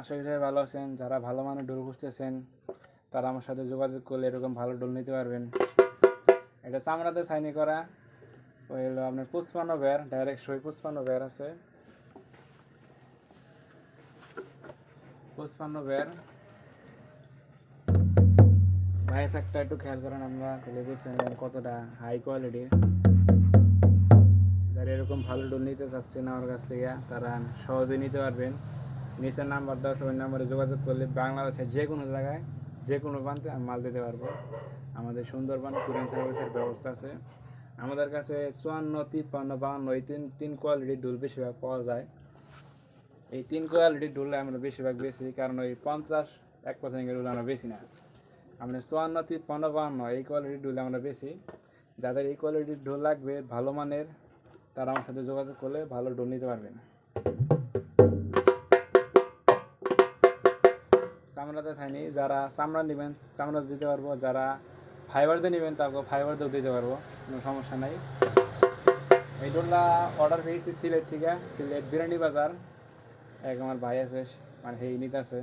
আশা করি সবাই ভালো আছেন, যারা ভালো মানের ডোল খুঁজতেছেন, তারা আমার সাথে যোগাযোগ করলে এরকম ভালো ডোল নিতে পারবেন। এটা চামড়াতে সাইনি করা ওই হলো আপনার পুষ্পান্ন বের ডাইরেক্ট সই পুষ্পান্ন বের আছে। পুষ্পান্ন বের। ভাইস একটা একটু খেয়াল করেন আমরা তাহলে কতটা হাই কোয়ালিটির যারা এরকম ভালো ডোল নিতে চাচ্ছেন আমার কাছ থেকে, তারা সহজে নিতে পারবেন। নিচের নাম্বার দেওয়া আছে ওই নাম্বারে যোগাযোগ করলে বাংলাদেশের যে কোনো জায়গায়, যে কোনো প্রান্তে মাল দিতে পারব। আমাদের সুন্দরবন, কুরিয়ান সার্ভিসের ব্যবস্থা আছে। আমাদের কাছে চুয়ান্ন, তিপ্পান্ন বাহান্ন এই তিন তিন কোয়ালিটির ডুল বেশিরভাগ পাওয়া যায়। এই তিন কোয়ালিটির ডুল আমরা বেশিরভাগ বেশি, কারণ ওই পঞ্চাশ, এক পার্সেন্টের ডুল আমরা বেশি না। আমরা চুয়ান্ন, তিপ্পান্ন বাহান্ন এই কোয়ালিটির ডুল আমরা বেশি। যাদের এই কোয়ালিটির ডোল লাগবে, ভালো মানের, তারা আমার সাথে যোগাযোগ করলে ভালো ডোল নিতে পারবেন। চামড়াতে চাইনি যারা চামড়া নেবেন, চামড়া দিতে পারব, যারা ফাইবার দিয়ে নেবেন তারপর ফাইবার দিয়েও দিতে পারব, কোনো সমস্যা নাই। এই ডোলটা অর্ডার পেয়েছি সিলেট থেকে, সিলেট বিরানি বাজার। এক আমার ভাই আছে মানে সেই নিতে আছে।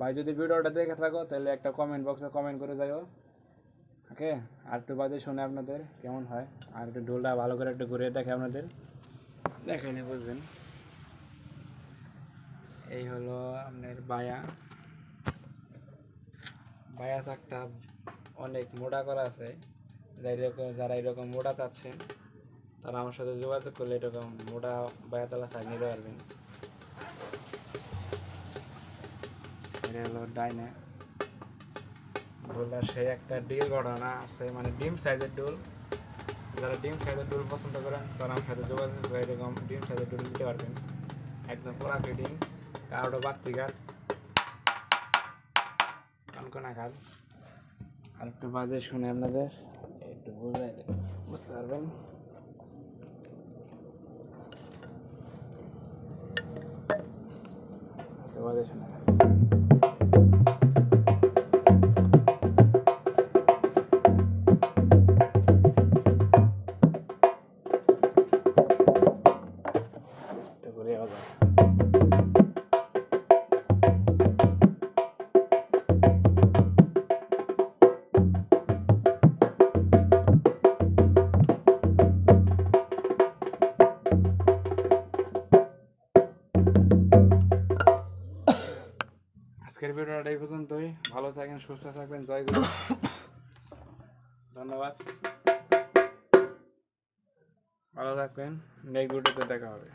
ভাই, যদি ভিডিওটা দেখে থাকো, তাহলে একটা কমেন্ট বক্সে কমেন্ট করে যাও ওকে? আর একটু বাজে শুনে আপনাদের, কেমন হয়? আর একটু ডোলটা ভালো করে একটু ঘুরে দেখে আপনাদের। দেখাইলে বুঝবেন এই হলো আপনার বায়া বায়া শাকটা অনেক মোটা করা আছে, যারা এরকম যারা এরকম মোটা চাচ্ছেন, তারা আমার সাথে যোগাযোগ করলে এরকম মোটা বায়াতলা শাক নিতে পারবেন। ডাইনে। সেই একটা ডিল ঘটনা আছে মানে ডিম সাইজের ডোল। যারা ডিম সাইজের ডোল পছন্দ করেন, তারা আমার সাথে যোগাযোগ করে এরকম ডিম সাইজের ডোল নিতে পারবেন। একদম পুরা ফিটিং কারোটা বাড়তি কাঠ কনকনা খাল আর একটু বাজে শুনে আপনাদের একটু বুঝাই বুঝতে পারবেন? একটু বাজে শুনে আজকের ভিডিওটা এই পর্যন্তই। ভালো থাকেন, সুস্থ থাকবেন, জয় গুরু। ধন্যবাদ। ভালো থাকবেন, নেক্সট ভিডিওতে দেখা হবে।